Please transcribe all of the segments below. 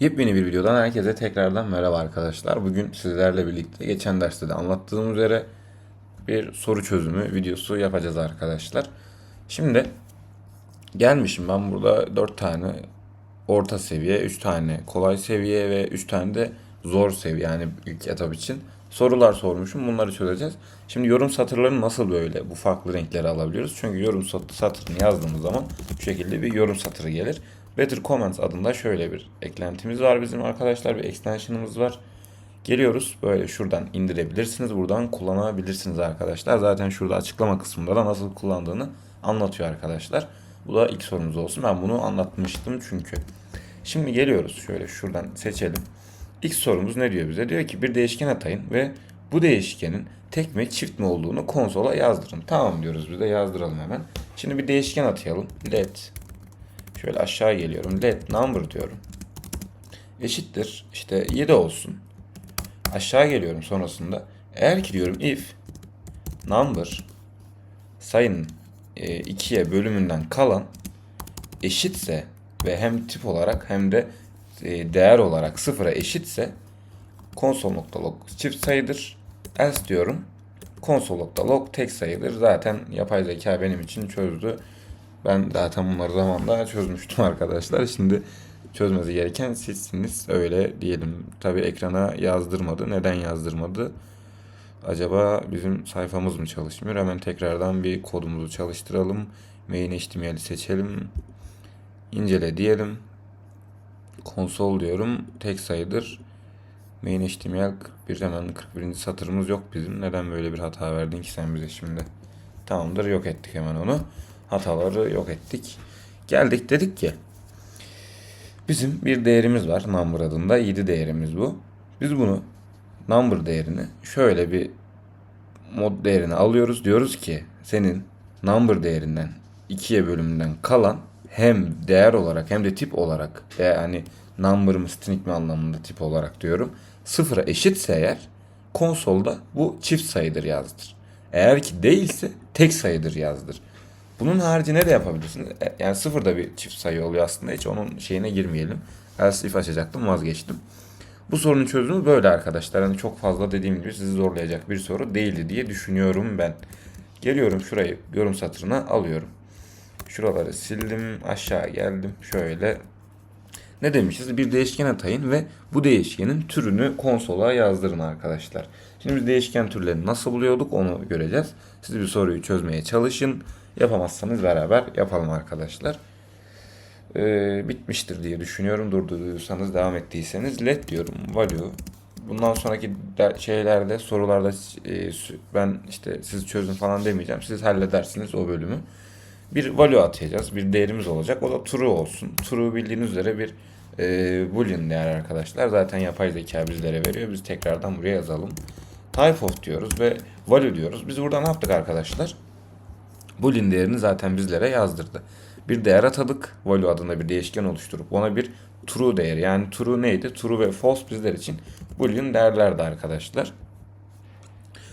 Yepyeni bir videodan herkese tekrardan merhaba arkadaşlar. Bugün sizlerle birlikte geçen derste de anlattığım üzere bir soru çözümü videosu yapacağız arkadaşlar. Şimdi gelmişim ben burada 4 tane orta seviye, 3 tane kolay seviye ve 3 tane de zor seviye yani ilk etap için sorular sormuşum. Bunları çözeceğiz. Şimdi yorum satırlarını nasıl böyle bu farklı renkleri alabiliyoruz? Çünkü yorum sat- satırını yazdığımız zaman şu şekilde bir yorum satırı gelir. Better Comments adında şöyle bir eklentimiz var bizim arkadaşlar. Bir extension'ımız var. Geliyoruz böyle şuradan indirebilirsiniz. Buradan kullanabilirsiniz arkadaşlar. Zaten şurada açıklama kısmında da nasıl kullandığını anlatıyor arkadaşlar. Bu da ilk sorumuz olsun. Ben bunu anlatmıştım çünkü. Şimdi geliyoruz şöyle şuradan seçelim. İlk sorumuz ne diyor bize? Diyor ki bir değişken atayın ve bu değişkenin tek mi çift mi olduğunu konsola yazdırın. Tamam diyoruz biz de yazdıralım hemen. Şimdi bir değişken atayalım. Let Şöyle aşağı geliyorum. Let number diyorum. Eşittir. işte 7 olsun. Aşağı geliyorum sonrasında. Eğer ki diyorum if number sayının 2'ye bölümünden kalan eşitse ve hem tip olarak hem de e, değer olarak sıfıra eşitse console.log çift sayıdır. Else diyorum. Console.log tek sayıdır. Zaten yapay zeka benim için çözdü. Ben zaten bunları zamanında çözmüştüm arkadaşlar. Şimdi çözmesi gereken sizsiniz. Öyle diyelim. Tabi ekrana yazdırmadı. Neden yazdırmadı? Acaba bizim sayfamız mı çalışmıyor? Hemen tekrardan bir kodumuzu çalıştıralım. Main HTML'i seçelim. İncele diyelim. Konsol diyorum. Tek sayıdır. Main HTML 41 hemen 41. satırımız yok bizim. Neden böyle bir hata verdin ki sen bize şimdi? Tamamdır yok ettik hemen onu. Hataları yok ettik. Geldik dedik ki bizim bir değerimiz var number adında 7 değerimiz bu. Biz bunu number değerini şöyle bir mod değerini alıyoruz. Diyoruz ki senin number değerinden 2'ye bölümünden kalan hem değer olarak hem de tip olarak yani number mı string mi anlamında tip olarak diyorum. Sıfıra eşitse eğer konsolda bu çift sayıdır yazdır. Eğer ki değilse tek sayıdır yazdır. Bunun haricinde de yapabilirsiniz. E, Yani sıfır da bir çift sayı oluyor aslında. Hiç onun şeyine girmeyelim. Else if açacaktım vazgeçtim. Bu sorunun çözümü böyle arkadaşlar. Hani çok fazla dediğim gibi sizi zorlayacak bir soru değildi diye düşünüyorum ben. Geliyorum şurayı yorum satırına alıyorum. Şuraları sildim aşağı geldim şöyle. Ne demişiz? Bir değişken atayın ve bu değişkenin türünü konsola yazdırın arkadaşlar. Şimdi biz değişken türlerini nasıl buluyorduk onu göreceğiz. Siz bir soruyu çözmeye çalışın. Yapamazsanız beraber yapalım arkadaşlar. Ee, bitmiştir diye düşünüyorum. Durdurduysanız devam ettiyseniz let diyorum. Value. Bundan sonraki de- şeylerde sorularda e, ben işte siz çözün falan demeyeceğim. Siz halledersiniz o bölümü. Bir value atacağız. Bir değerimiz olacak. O da true olsun. True bildiğiniz üzere bir e, boolean değer arkadaşlar. Zaten yapay zeka bizlere veriyor. Biz tekrardan buraya yazalım. Type of diyoruz ve value diyoruz. Biz burada ne yaptık arkadaşlar? Boolean değerini zaten bizlere yazdırdı. Bir değer atadık. Value adında bir değişken oluşturup ona bir true değer yani true neydi? True ve false bizler için boolean değerlerdi arkadaşlar.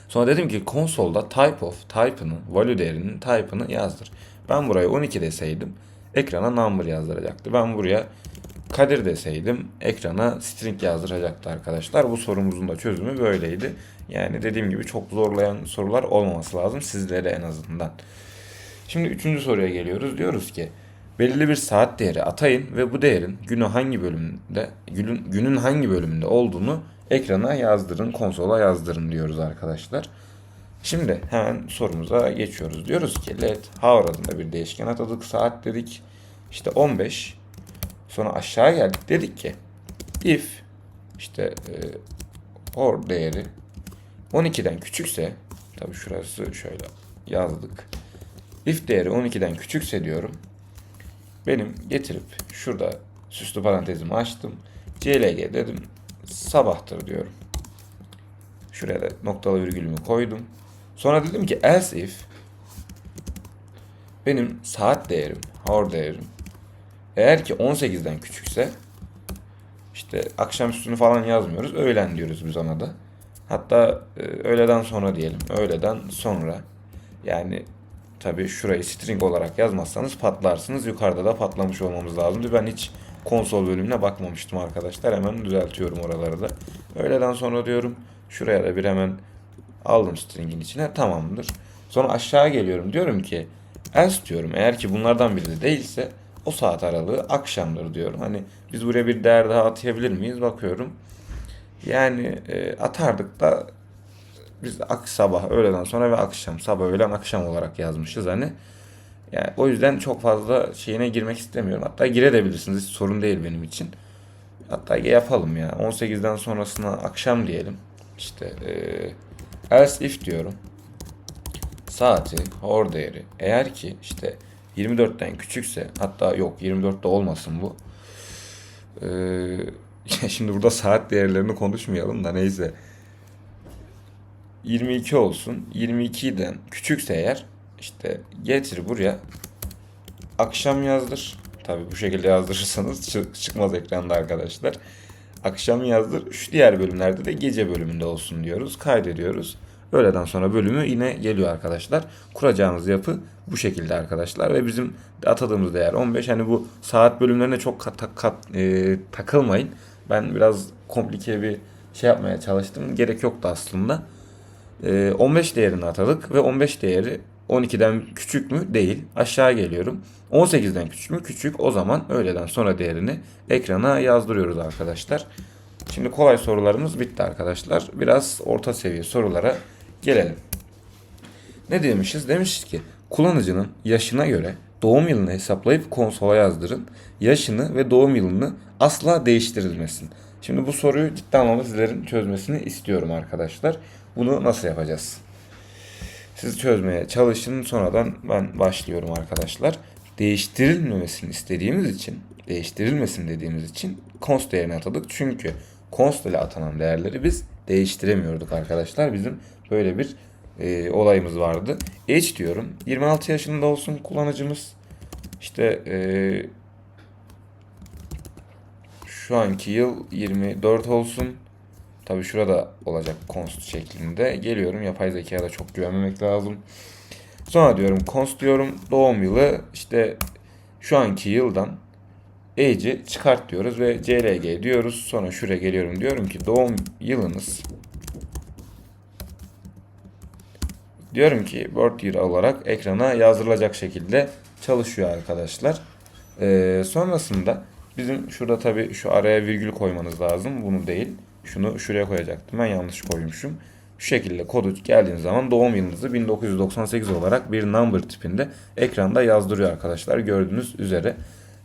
Sonra dedim ki konsolda type of type'ını, value değerinin type'ını yazdır. Ben buraya 12 deseydim ekrana number yazdıracaktı. Ben buraya Kadir deseydim ekrana string yazdıracaktı arkadaşlar. Bu sorumuzun da çözümü böyleydi. Yani dediğim gibi çok zorlayan sorular olmaması lazım sizlere en azından. Şimdi üçüncü soruya geliyoruz. Diyoruz ki belirli bir saat değeri atayın ve bu değerin günü hangi bölümünde günün, günün hangi bölümünde olduğunu ekrana yazdırın, konsola yazdırın diyoruz arkadaşlar. Şimdi hemen sorumuza geçiyoruz. Diyoruz ki let hour adında bir değişken atadık. Saat dedik. İşte 15. Sonra aşağı geldik. Dedik ki if işte e, değeri 12'den küçükse tabi şurası şöyle yazdık. If değeri 12'den küçükse diyorum. Benim getirip şurada süslü parantezimi açtım. CLG dedim. Sabahtır diyorum. Şuraya da noktalı virgülümü koydum. Sonra dedim ki else if benim saat değerim, hour değerim eğer ki 18'den küçükse işte akşam üstünü falan yazmıyoruz. Öğlen diyoruz biz ona da. Hatta e, öğleden sonra diyelim. Öğleden sonra. Yani tabii şurayı string olarak yazmazsanız patlarsınız. Yukarıda da patlamış olmamız lazımdı. Ben hiç konsol bölümüne bakmamıştım arkadaşlar. Hemen düzeltiyorum oraları da. Öğleden sonra diyorum şuraya da bir hemen aldım stringin içine tamamdır. Sonra aşağı geliyorum diyorum ki else diyorum eğer ki bunlardan biri de değilse o saat aralığı akşamdır diyorum. Hani biz buraya bir değer daha atayabilir miyiz bakıyorum. Yani e, atardık da biz ak sabah öğleden sonra ve akşam sabah öğlen akşam olarak yazmışız hani. Yani o yüzden çok fazla şeyine girmek istemiyorum. Hatta girebilirsiniz hiç sorun değil benim için. Hatta yapalım ya. 18'den sonrasına akşam diyelim. İşte e, else if diyorum. Saati, hor değeri. Eğer ki işte 24'ten küçükse hatta yok 24'te olmasın bu. Ee, şimdi burada saat değerlerini konuşmayalım da neyse. 22 olsun. 22'den küçükse eğer işte getir buraya akşam yazdır. Tabi bu şekilde yazdırırsanız çı- çıkmaz ekranda arkadaşlar. Akşam yazdır. Şu diğer bölümlerde de gece bölümünde olsun diyoruz. Kaydediyoruz. Öğleden sonra bölümü yine geliyor arkadaşlar. Kuracağımız yapı bu şekilde arkadaşlar ve bizim atadığımız değer 15. Hani bu saat bölümlerine çok kat- kat- e, takılmayın. Ben biraz komplike bir şey yapmaya çalıştım. Gerek yoktu aslında. Ee, 15 değerini atadık ve 15 değeri 12'den küçük mü? Değil. Aşağı geliyorum. 18'den küçük mü? Küçük. O zaman öğleden sonra değerini ekrana yazdırıyoruz arkadaşlar. Şimdi kolay sorularımız bitti arkadaşlar. Biraz orta seviye sorulara gelelim. Ne demişiz? Demişiz ki kullanıcının yaşına göre doğum yılını hesaplayıp konsola yazdırın. Yaşını ve doğum yılını asla değiştirilmesin. Şimdi bu soruyu ciddi anlamda sizlerin çözmesini istiyorum arkadaşlar. Bunu nasıl yapacağız? Siz çözmeye çalışın. Sonradan ben başlıyorum arkadaşlar. Değiştirilmemesini istediğimiz için, değiştirilmesin dediğimiz için const değerini atadık. Çünkü const ile atanan değerleri biz değiştiremiyorduk arkadaşlar. Bizim böyle bir e, olayımız vardı. Age diyorum. 26 yaşında olsun kullanıcımız. İşte e, şu anki yıl 24 olsun. Tabi şurada olacak const şeklinde. Geliyorum yapay zekaya da çok güvenmemek lazım. Sonra diyorum const diyorum doğum yılı işte şu anki yıldan age'i çıkart diyoruz ve clg diyoruz. Sonra şuraya geliyorum diyorum ki doğum yılınız diyorum ki birth year olarak ekrana yazdırılacak şekilde çalışıyor arkadaşlar. Ee, sonrasında bizim şurada tabi şu araya virgül koymanız lazım. Bunu değil. Şunu şuraya koyacaktım. Ben yanlış koymuşum. Şu şekilde kodu geldiğiniz zaman doğum yılınızı 1998 olarak bir number tipinde ekranda yazdırıyor arkadaşlar. Gördüğünüz üzere.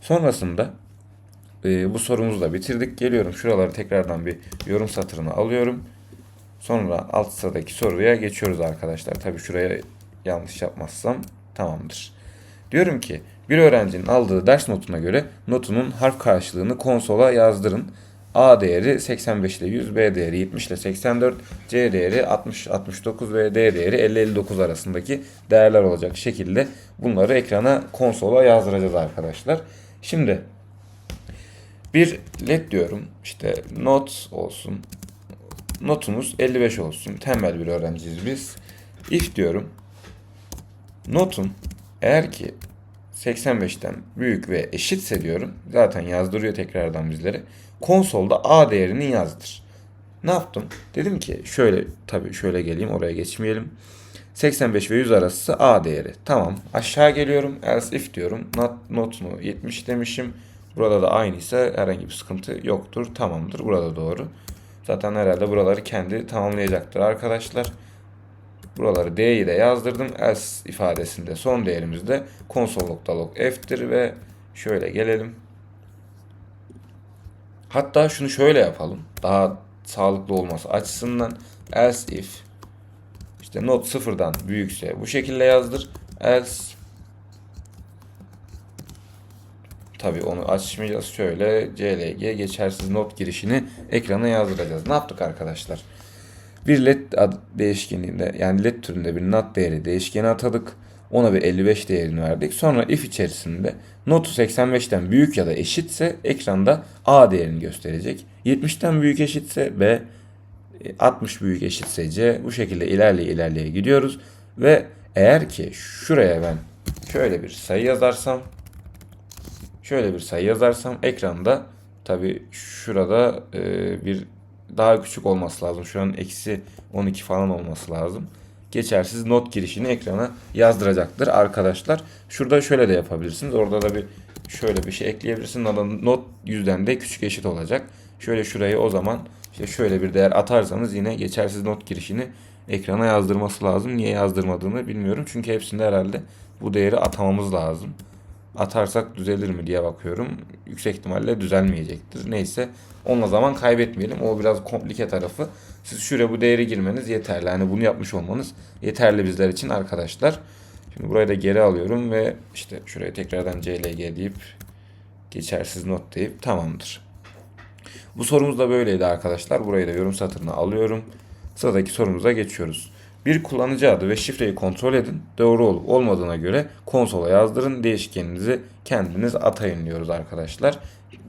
Sonrasında e, bu sorumuzu da bitirdik. Geliyorum şuraları tekrardan bir yorum satırına alıyorum. Sonra alt sıradaki soruya geçiyoruz arkadaşlar. Tabi şuraya yanlış yapmazsam tamamdır. Diyorum ki bir öğrencinin aldığı ders notuna göre notunun harf karşılığını konsola yazdırın. A değeri 85 ile 100, B değeri 70 ile 84, C değeri 60 69 ve D değeri 50 59 arasındaki değerler olacak şekilde bunları ekrana konsola yazdıracağız arkadaşlar. Şimdi bir led diyorum. işte not olsun. Notumuz 55 olsun. Tembel bir öğrenciyiz biz. If diyorum. Notun eğer ki 85'ten büyük ve eşitse diyorum. Zaten yazdırıyor tekrardan bizlere. Konsolda A değerini yazdır. Ne yaptım? Dedim ki şöyle tabii şöyle geleyim oraya geçmeyelim. 85 ve 100 arası A değeri. Tamam. Aşağı geliyorum. Else if diyorum. Not, notunu 70 demişim. Burada da aynıysa herhangi bir sıkıntı yoktur. Tamamdır. Burada doğru. Zaten herhalde buraları kendi tamamlayacaktır arkadaşlar. Buraları D'yi de yazdırdım. Else ifadesinde son değerimiz de console.log f'tir ve şöyle gelelim. Hatta şunu şöyle yapalım. Daha sağlıklı olması açısından else if işte not sıfırdan büyükse bu şekilde yazdır. Else Tabi onu açmayacağız. Şöyle CLG geçersiz not girişini ekrana yazdıracağız. Ne yaptık arkadaşlar? Bir led değişkeninde yani led türünde bir not değeri değişkeni atadık. Ona bir 55 değerini verdik. Sonra if içerisinde notu 85'ten büyük ya da eşitse ekranda A değerini gösterecek. 70'ten büyük eşitse B, 60 büyük eşitse C. Bu şekilde ilerleye ilerleye gidiyoruz. Ve eğer ki şuraya ben şöyle bir sayı yazarsam şöyle bir sayı yazarsam ekranda tabi şurada e, bir daha küçük olması lazım. Şu an eksi 12 falan olması lazım. Geçersiz not girişini ekrana yazdıracaktır arkadaşlar. Şurada şöyle de yapabilirsiniz. Orada da bir şöyle bir şey ekleyebilirsiniz. Not yüzden de küçük eşit olacak. Şöyle şurayı o zaman işte şöyle bir değer atarsanız yine geçersiz not girişini ekrana yazdırması lazım. Niye yazdırmadığını bilmiyorum. Çünkü hepsinde herhalde bu değeri atamamız lazım. Atarsak düzelir mi diye bakıyorum. Yüksek ihtimalle düzelmeyecektir. Neyse onunla zaman kaybetmeyelim. O biraz komplike tarafı. Siz şuraya bu değeri girmeniz yeterli. Yani bunu yapmış olmanız yeterli bizler için arkadaşlar. Şimdi burayı da geri alıyorum ve işte şuraya tekrardan CLG deyip geçersiz not deyip tamamdır. Bu sorumuz da böyleydi arkadaşlar. Burayı da yorum satırına alıyorum. Sıradaki sorumuza geçiyoruz. Bir kullanıcı adı ve şifreyi kontrol edin. Doğru olup olmadığına göre konsola yazdırın. Değişkeninizi kendiniz atayın diyoruz arkadaşlar.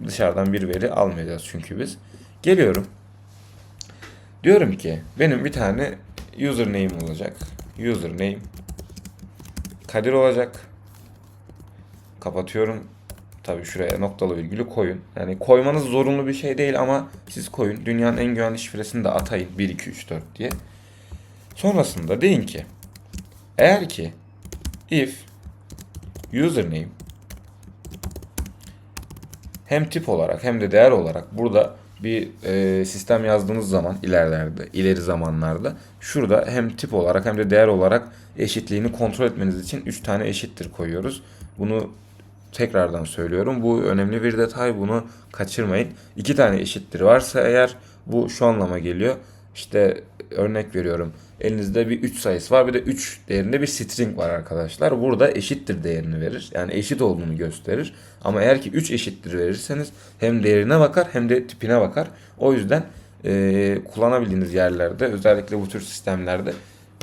Dışarıdan bir veri almayacağız çünkü biz. Geliyorum. Diyorum ki benim bir tane username olacak. Username Kadir olacak. Kapatıyorum. Tabii şuraya noktalı virgülü koyun. Yani koymanız zorunlu bir şey değil ama siz koyun. Dünyanın en güvenli şifresini de atayın. 1, 2, 3, 4 diye. Sonrasında deyin ki eğer ki if username hem tip olarak hem de değer olarak burada bir e, sistem yazdığınız zaman ilerlerde, ileri zamanlarda şurada hem tip olarak hem de değer olarak eşitliğini kontrol etmeniz için 3 tane eşittir koyuyoruz. Bunu tekrardan söylüyorum. Bu önemli bir detay. Bunu kaçırmayın. İki tane eşittir varsa eğer bu şu anlama geliyor. İşte örnek veriyorum. Elinizde bir 3 sayısı var bir de 3 değerinde bir string var arkadaşlar. Burada eşittir değerini verir. Yani eşit olduğunu gösterir. Ama eğer ki 3 eşittir verirseniz hem değerine bakar hem de tipine bakar. O yüzden e, kullanabildiğiniz yerlerde özellikle bu tür sistemlerde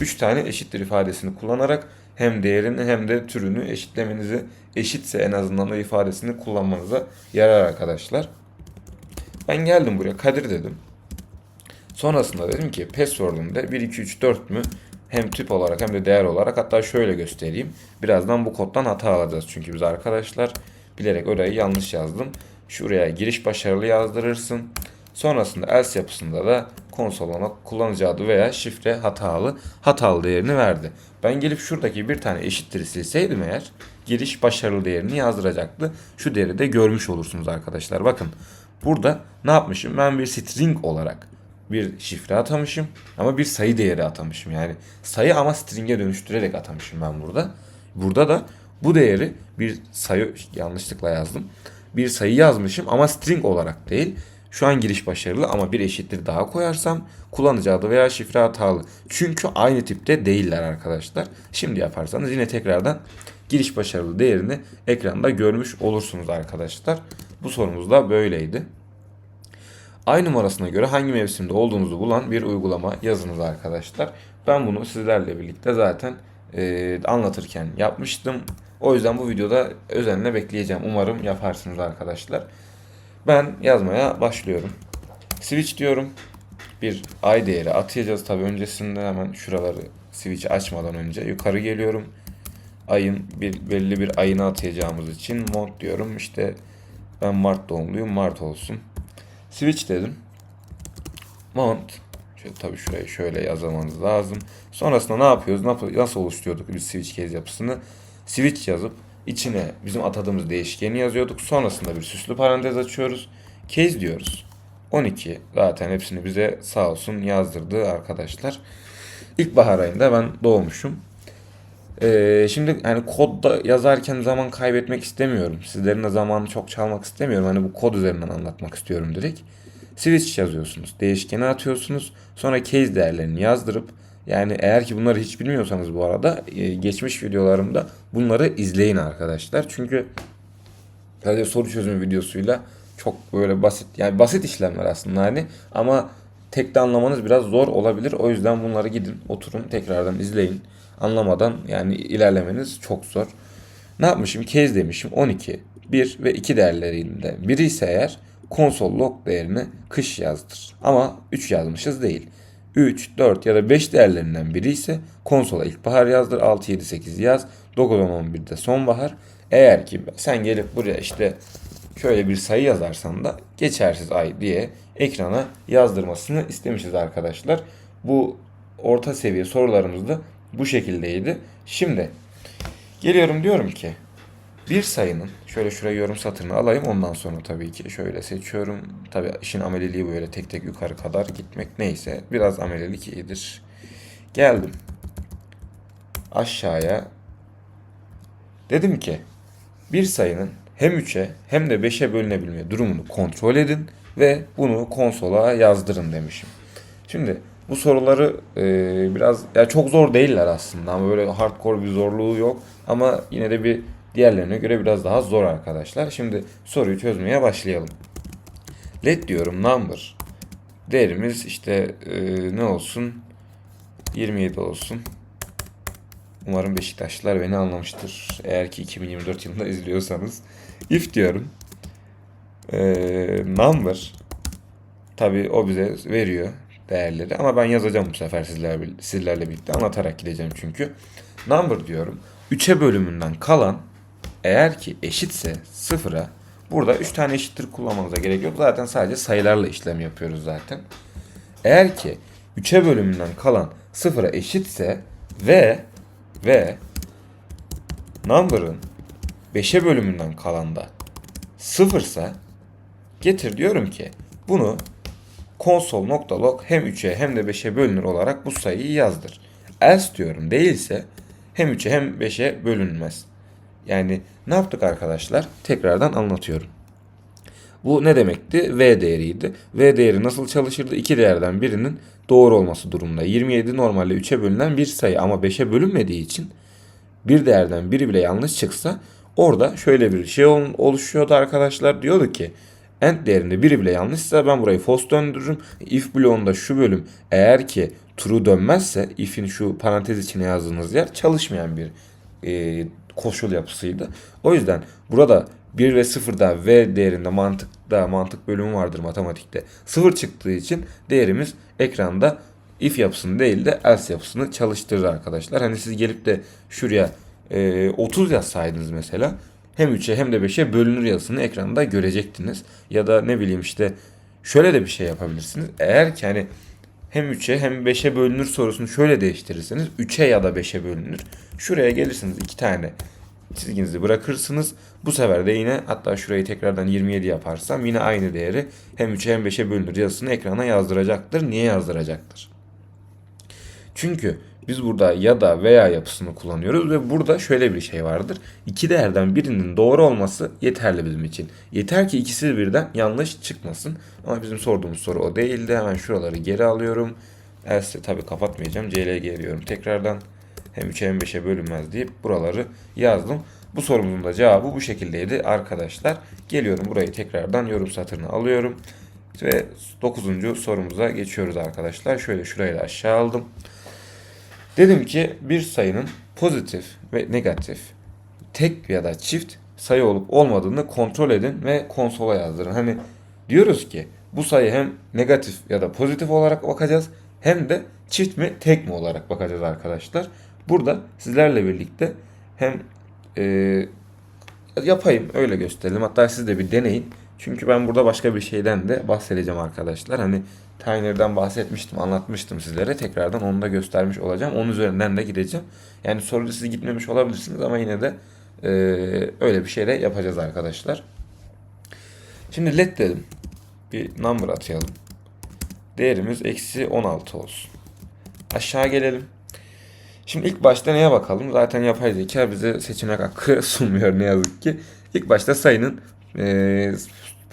3 tane eşittir ifadesini kullanarak hem değerini hem de türünü eşitlemenizi eşitse en azından o ifadesini kullanmanıza yarar arkadaşlar. Ben geldim buraya Kadir dedim. Sonrasında dedim ki password'umda 1 2 3 4 mü hem tip olarak hem de değer olarak hatta şöyle göstereyim. Birazdan bu koddan hata alacağız çünkü biz arkadaşlar bilerek orayı yanlış yazdım. Şuraya giriş başarılı yazdırırsın. Sonrasında else yapısında da konsoluna kullanıcı adı veya şifre hatalı hatalı değerini verdi. Ben gelip şuradaki bir tane eşittir silseydim eğer giriş başarılı değerini yazdıracaktı. Şu değeri de görmüş olursunuz arkadaşlar. Bakın burada ne yapmışım? Ben bir string olarak bir şifre atamışım ama bir sayı değeri atamışım. Yani sayı ama string'e dönüştürerek atamışım ben burada. Burada da bu değeri bir sayı yanlışlıkla yazdım. Bir sayı yazmışım ama string olarak değil. Şu an giriş başarılı ama bir eşittir daha koyarsam kullanıcı adı veya şifre hatalı. Çünkü aynı tipte değiller arkadaşlar. Şimdi yaparsanız yine tekrardan giriş başarılı değerini ekranda görmüş olursunuz arkadaşlar. Bu sorumuz da böyleydi. Ay numarasına göre hangi mevsimde olduğunuzu bulan bir uygulama yazınız arkadaşlar. Ben bunu sizlerle birlikte zaten e, anlatırken yapmıştım. O yüzden bu videoda özenle bekleyeceğim. Umarım yaparsınız arkadaşlar. Ben yazmaya başlıyorum. Switch diyorum. Bir ay değeri atayacağız. Tabi öncesinde hemen şuraları switch açmadan önce yukarı geliyorum. Ayın bir belli bir ayını atayacağımız için mod diyorum. İşte ben Mart doğumluyum. Mart olsun. Switch dedim. Mount. Şöyle, tabii şuraya şöyle yazmanız lazım. Sonrasında ne yapıyoruz? Nasıl, oluşturuyorduk biz switch case yapısını? Switch yazıp içine bizim atadığımız değişkeni yazıyorduk. Sonrasında bir süslü parantez açıyoruz. Case diyoruz. 12 zaten hepsini bize sağ olsun yazdırdı arkadaşlar. İlkbahar ayında ben doğmuşum. Ee, şimdi hani kodda yazarken zaman kaybetmek istemiyorum. Sizlerin de zamanı çok çalmak istemiyorum. Hani bu kod üzerinden anlatmak istiyorum direkt. Switch yazıyorsunuz. Değişkeni atıyorsunuz. Sonra case değerlerini yazdırıp yani eğer ki bunları hiç bilmiyorsanız bu arada e, geçmiş videolarımda bunları izleyin arkadaşlar. Çünkü sadece soru çözümü videosuyla çok böyle basit yani basit işlemler aslında hani ama tek de anlamanız biraz zor olabilir. O yüzden bunları gidin oturun tekrardan izleyin. Anlamadan yani ilerlemeniz çok zor. Ne yapmışım? Case demişim 12, 1 ve 2 değerlerinde. Biri ise eğer konsol log değerini kış yazdır. Ama 3 yazmışız değil. 3, 4 ya da 5 değerlerinden biri ise konsola ilkbahar yazdır. 6, 7, 8 yaz. 9, 10, 11'de sonbahar. Eğer ki sen gelip buraya işte şöyle bir sayı yazarsan da geçersiz ay diye ekrana yazdırmasını istemişiz arkadaşlar. Bu orta seviye sorularımız da bu şekildeydi. Şimdi geliyorum diyorum ki bir sayının şöyle şuraya yorum satırını alayım ondan sonra tabii ki şöyle seçiyorum. Tabii işin ameliliği böyle tek tek yukarı kadar gitmek neyse biraz amelilik iyidir. Geldim aşağıya dedim ki bir sayının hem 3'e hem de 5'e bölünebilme durumunu kontrol edin ve bunu konsola yazdırın demişim. Şimdi bu soruları e, biraz ya çok zor değiller aslında ama böyle hardcore bir zorluğu yok ama yine de bir diğerlerine göre biraz daha zor arkadaşlar. Şimdi soruyu çözmeye başlayalım. Let diyorum number. Değerimiz işte e, ne olsun? 27 olsun. Umarım Beşiktaşlılar beni anlamıştır. Eğer ki 2024 yılında izliyorsanız. If diyorum. Ee, number. Tabi o bize veriyor değerleri. Ama ben yazacağım bu sefer sizlerle, sizlerle birlikte. Anlatarak gideceğim çünkü. Number diyorum. 3'e bölümünden kalan eğer ki eşitse sıfıra burada 3 tane eşittir kullanmanıza gerek yok. Zaten sadece sayılarla işlem yapıyoruz zaten. Eğer ki 3'e bölümünden kalan sıfıra eşitse ve ve number'ın 5'e bölümünden kalan da sıfırsa getir diyorum ki bunu console.log hem 3'e hem de 5'e bölünür olarak bu sayıyı yazdır. Else diyorum değilse hem 3'e hem 5'e bölünmez. Yani ne yaptık arkadaşlar? Tekrardan anlatıyorum. Bu ne demekti? V değeriydi. V değeri nasıl çalışırdı? İki değerden birinin doğru olması durumunda. 27 normalde 3'e bölünen bir sayı ama 5'e bölünmediği için bir değerden biri bile yanlış çıksa orada şöyle bir şey oluşuyordu arkadaşlar. Diyordu ki end değerinde biri bile yanlışsa ben burayı false döndürürüm. If bloğunda şu bölüm eğer ki true dönmezse if'in şu parantez içine yazdığınız yer çalışmayan bir e, koşul yapısıydı. O yüzden burada 1 ve 0'da v değerinde mantıkta mantık bölümü vardır matematikte. 0 çıktığı için değerimiz ekranda if yapısını değil de else yapısını çalıştırır arkadaşlar. Hani siz gelip de şuraya e, 30 yazsaydınız mesela hem 3'e hem de 5'e bölünür yazısını ekranda görecektiniz. Ya da ne bileyim işte şöyle de bir şey yapabilirsiniz. Eğer ki hani hem 3'e hem 5'e bölünür sorusunu şöyle değiştirirseniz 3'e ya da 5'e bölünür. Şuraya gelirsiniz iki tane çizginizi bırakırsınız. Bu sefer de yine hatta şurayı tekrardan 27 yaparsam yine aynı değeri hem 3'e hem 5'e bölünür yazısını ekrana yazdıracaktır. Niye yazdıracaktır? Çünkü biz burada ya da veya yapısını kullanıyoruz ve burada şöyle bir şey vardır. İki değerden birinin doğru olması yeterli bizim için. Yeter ki ikisi birden yanlış çıkmasın. Ama bizim sorduğumuz soru o değildi. Hemen şuraları geri alıyorum. Else tabi kapatmayacağım. CLG diyorum tekrardan. Hem 3'e hem 5'e bölünmez deyip buraları yazdım. Bu sorumuzun da cevabı bu şekildeydi arkadaşlar. Geliyorum burayı tekrardan yorum satırını alıyorum. Ve 9. sorumuza geçiyoruz arkadaşlar. Şöyle şurayı da aşağı aldım. Dedim ki bir sayının pozitif ve negatif tek ya da çift sayı olup olmadığını kontrol edin ve konsola yazdırın. Hani diyoruz ki bu sayı hem negatif ya da pozitif olarak bakacağız hem de çift mi tek mi olarak bakacağız arkadaşlar. Burada sizlerle birlikte hem e, yapayım öyle gösterelim hatta siz de bir deneyin. Çünkü ben burada başka bir şeyden de bahsedeceğim arkadaşlar. Hani Tiner'dan bahsetmiştim, anlatmıştım sizlere. Tekrardan onu da göstermiş olacağım. Onun üzerinden de gideceğim. Yani soruda siz gitmemiş olabilirsiniz ama yine de e, öyle bir şeyle yapacağız arkadaşlar. Şimdi let dedim. Bir number atayalım. Değerimiz eksi 16 olsun. Aşağı gelelim. Şimdi ilk başta neye bakalım? Zaten yapay zeka bize seçenek hakkı sunmuyor ne yazık ki. İlk başta sayının e,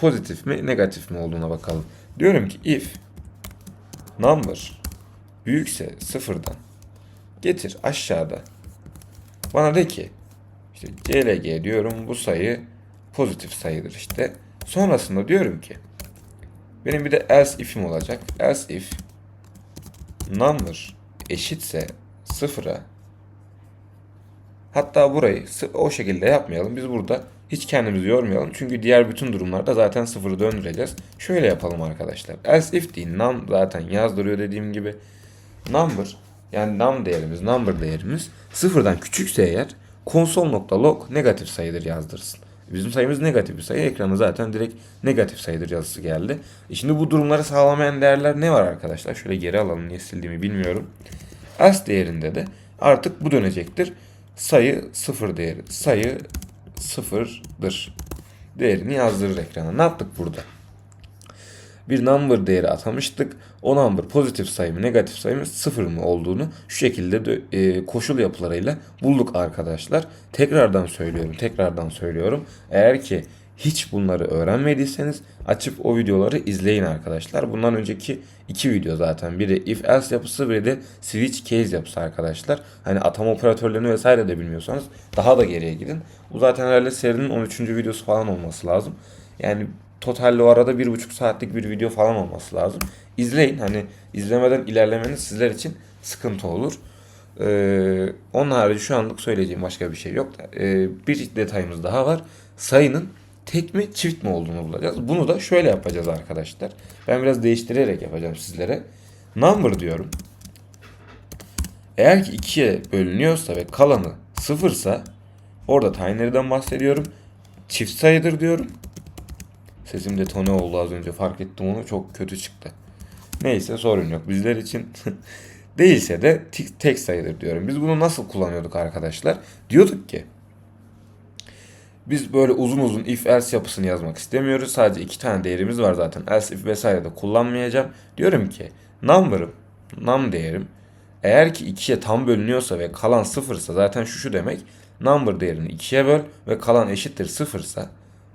pozitif mi negatif mi olduğuna bakalım. Diyorum ki if number büyükse sıfırdan getir aşağıda. Bana de ki işte CLG diyorum bu sayı pozitif sayıdır işte. Sonrasında diyorum ki benim bir de else if'im olacak. Else if number eşitse sıfıra hatta burayı o şekilde yapmayalım. Biz burada hiç kendimizi yormayalım. Çünkü diğer bütün durumlarda zaten sıfırı döndüreceğiz. Şöyle yapalım arkadaşlar. Else if değil num zaten yazdırıyor dediğim gibi. Number yani num değerimiz, number değerimiz sıfırdan küçükse eğer Console.log negatif sayıdır yazdırsın. Bizim sayımız negatif bir sayı. Ekrana zaten direkt negatif sayıdır yazısı geldi. E şimdi bu durumları sağlamayan değerler ne var arkadaşlar? Şöyle geri alalım niye sildiğimi bilmiyorum. Else değerinde de artık bu dönecektir. Sayı sıfır değeri. Sayı sıfırdır. Değerini yazdırır ekrana. Ne yaptık burada? bir number değeri atamıştık. O number pozitif sayı mı negatif sayı mı sıfır mı olduğunu şu şekilde de, e, koşul yapılarıyla bulduk arkadaşlar. Tekrardan söylüyorum, tekrardan söylüyorum. Eğer ki hiç bunları öğrenmediyseniz açıp o videoları izleyin arkadaşlar. Bundan önceki iki video zaten. Biri if else yapısı biri de switch case yapısı arkadaşlar. Hani atama operatörlerini vesaire de bilmiyorsanız daha da geriye gidin. Bu zaten herhalde serinin 13. videosu falan olması lazım. Yani totalde o arada bir buçuk saatlik bir video falan olması lazım. İzleyin hani izlemeden ilerlemeniz sizler için sıkıntı olur. Ee, onun harici şu anlık söyleyeceğim başka bir şey yok. Ee, bir detayımız daha var. Sayının tek mi çift mi olduğunu bulacağız. Bunu da şöyle yapacağız arkadaşlar. Ben biraz değiştirerek yapacağım sizlere. Number diyorum. Eğer ki ikiye bölünüyorsa ve kalanı sıfırsa orada tiner'dan bahsediyorum. Çift sayıdır diyorum. Sesim de tone oldu az önce fark ettim onu çok kötü çıktı. Neyse sorun yok bizler için. Değilse de tek sayıdır diyorum. Biz bunu nasıl kullanıyorduk arkadaşlar? Diyorduk ki biz böyle uzun uzun if else yapısını yazmak istemiyoruz. Sadece iki tane değerimiz var zaten. Else if vesaire de kullanmayacağım. Diyorum ki number'ım, num değerim eğer ki ikiye tam bölünüyorsa ve kalan sıfırsa zaten şu şu demek. Number değerini ikiye böl ve kalan eşittir sıfırsa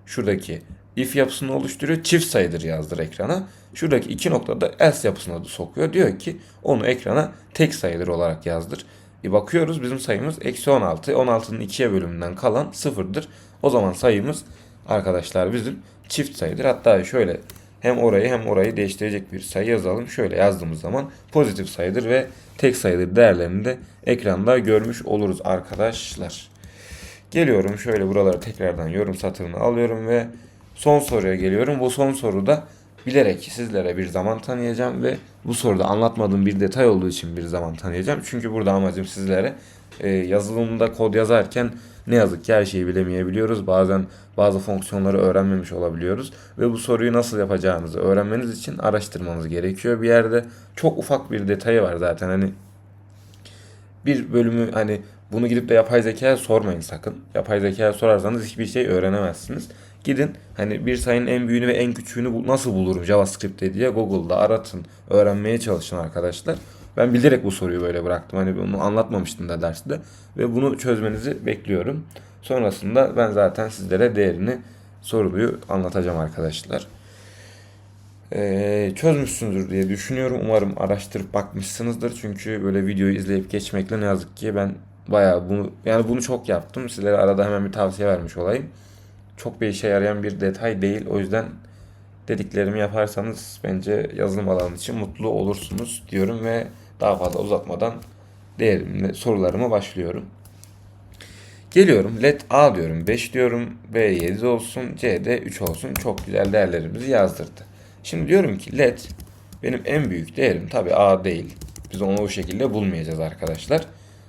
şuradaki if yapısını oluşturuyor. Çift sayıdır yazdır ekrana. Şuradaki iki noktada else yapısına da sokuyor. Diyor ki onu ekrana tek sayıdır olarak yazdır. E bakıyoruz bizim sayımız eksi 16. 16'nın ikiye bölümünden kalan sıfırdır. O zaman sayımız arkadaşlar bizim çift sayıdır. Hatta şöyle hem orayı hem orayı değiştirecek bir sayı yazalım. Şöyle yazdığımız zaman pozitif sayıdır ve tek sayıdır değerlerini de ekranda görmüş oluruz arkadaşlar. Geliyorum şöyle buraları tekrardan yorum satırını alıyorum ve son soruya geliyorum. Bu son soruda bilerek sizlere bir zaman tanıyacağım ve bu soruda anlatmadığım bir detay olduğu için bir zaman tanıyacağım. Çünkü burada amacım sizlere e, yazılımda kod yazarken ne yazık ki her şeyi bilemeyebiliyoruz. Bazen bazı fonksiyonları öğrenmemiş olabiliyoruz. Ve bu soruyu nasıl yapacağınızı öğrenmeniz için araştırmanız gerekiyor. Bir yerde çok ufak bir detayı var zaten. Hani bir bölümü hani bunu gidip de yapay zekaya sormayın sakın. Yapay zekaya sorarsanız hiçbir şey öğrenemezsiniz. Gidin hani bir sayının en büyüğünü ve en küçüğünü nasıl bulurum JavaScript'te diye Google'da aratın. Öğrenmeye çalışın arkadaşlar. Ben bilerek bu soruyu böyle bıraktım. Hani bunu anlatmamıştım da derste. Ve bunu çözmenizi bekliyorum. Sonrasında ben zaten sizlere değerini soruyu anlatacağım arkadaşlar. Ee, çözmüşsündür diye düşünüyorum. Umarım araştırıp bakmışsınızdır. Çünkü böyle videoyu izleyip geçmekle ne yazık ki ben bayağı bunu yani bunu çok yaptım. Sizlere arada hemen bir tavsiye vermiş olayım. Çok bir işe yarayan bir detay değil. O yüzden dediklerimi yaparsanız bence yazılım alanı için mutlu olursunuz diyorum ve daha fazla uzatmadan değerimle sorularıma başlıyorum. Geliyorum let A diyorum 5 diyorum B 7 olsun C de 3 olsun çok güzel değerlerimizi yazdırdı. Şimdi diyorum ki let benim en büyük değerim tabi A değil. Biz onu o şekilde bulmayacağız arkadaşlar.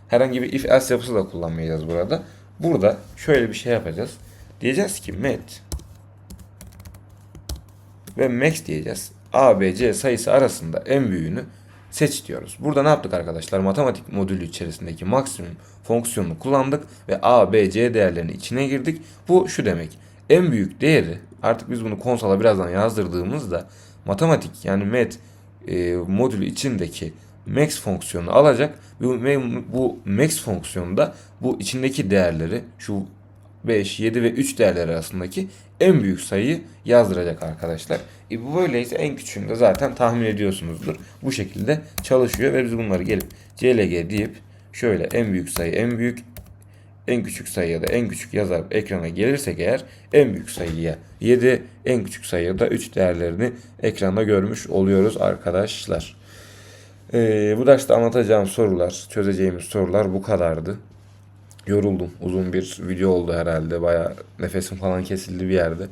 Herhangi bir if else yapısı da kullanmayacağız burada. Burada şöyle bir şey yapacağız. Diyeceğiz ki met ve max diyeceğiz. A, B, C sayısı arasında en büyüğünü seç diyoruz. Burada ne yaptık arkadaşlar? Matematik modülü içerisindeki maksimum fonksiyonunu kullandık ve A, B, C değerlerini içine girdik. Bu şu demek. En büyük değeri artık biz bunu konsola birazdan yazdırdığımızda matematik yani met e, modülü içindeki max fonksiyonu alacak ve bu max fonksiyonunda bu içindeki değerleri şu 5, 7 ve 3 değerleri arasındaki en büyük sayıyı yazdıracak arkadaşlar. E bu böyleyse en küçüğünü de zaten tahmin ediyorsunuzdur. Bu şekilde çalışıyor ve biz bunları gelip CLG deyip şöyle en büyük sayı en büyük en küçük sayıya da en küçük yazar ekrana gelirsek eğer en büyük sayıya 7 en küçük sayıya da 3 değerlerini ekranda görmüş oluyoruz arkadaşlar. Ee, bu derste anlatacağım sorular, çözeceğimiz sorular bu kadardı. Yoruldum. Uzun bir video oldu herhalde. Baya nefesim falan kesildi bir yerde.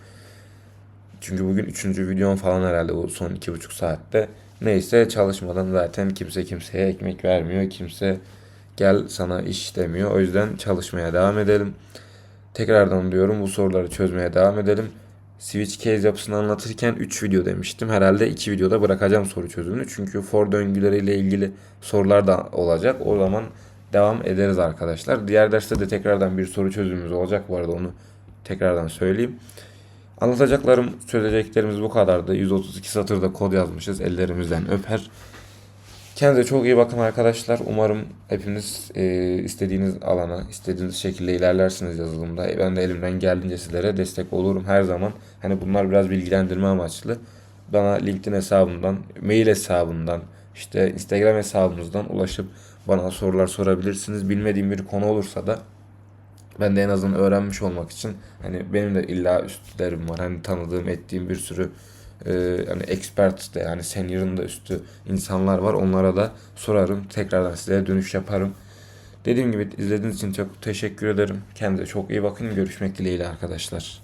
Çünkü bugün üçüncü videom falan herhalde o son iki buçuk saatte. Neyse çalışmadan zaten kimse kimseye ekmek vermiyor. Kimse gel sana iş demiyor. O yüzden çalışmaya devam edelim. Tekrardan diyorum bu soruları çözmeye devam edelim. Switch case yapısını anlatırken 3 video demiştim. Herhalde 2 videoda bırakacağım soru çözümünü. Çünkü for döngüleriyle ilgili sorular da olacak. O zaman devam ederiz arkadaşlar. Diğer derste de tekrardan bir soru çözümümüz olacak. Bu arada onu tekrardan söyleyeyim. Anlatacaklarım, söyleyeceklerimiz bu kadardı. 132 satırda kod yazmışız. Ellerimizden öper. Kendinize çok iyi bakın arkadaşlar. Umarım hepiniz e, istediğiniz alana, istediğiniz şekilde ilerlersiniz yazılımda. E, Ben de elimden geldiğince sizlere destek olurum her zaman. Hani bunlar biraz bilgilendirme amaçlı. Bana LinkedIn hesabımdan, mail hesabından, işte Instagram hesabımızdan ulaşıp bana sorular sorabilirsiniz. Bilmediğim bir konu olursa da ben de en azından öğrenmiş olmak için hani benim de illa üstlerim var. Hani tanıdığım, ettiğim bir sürü e, hani expert de yani senior'ın da üstü insanlar var. Onlara da sorarım. Tekrardan size dönüş yaparım. Dediğim gibi izlediğiniz için çok teşekkür ederim. Kendinize çok iyi bakın. Görüşmek dileğiyle arkadaşlar.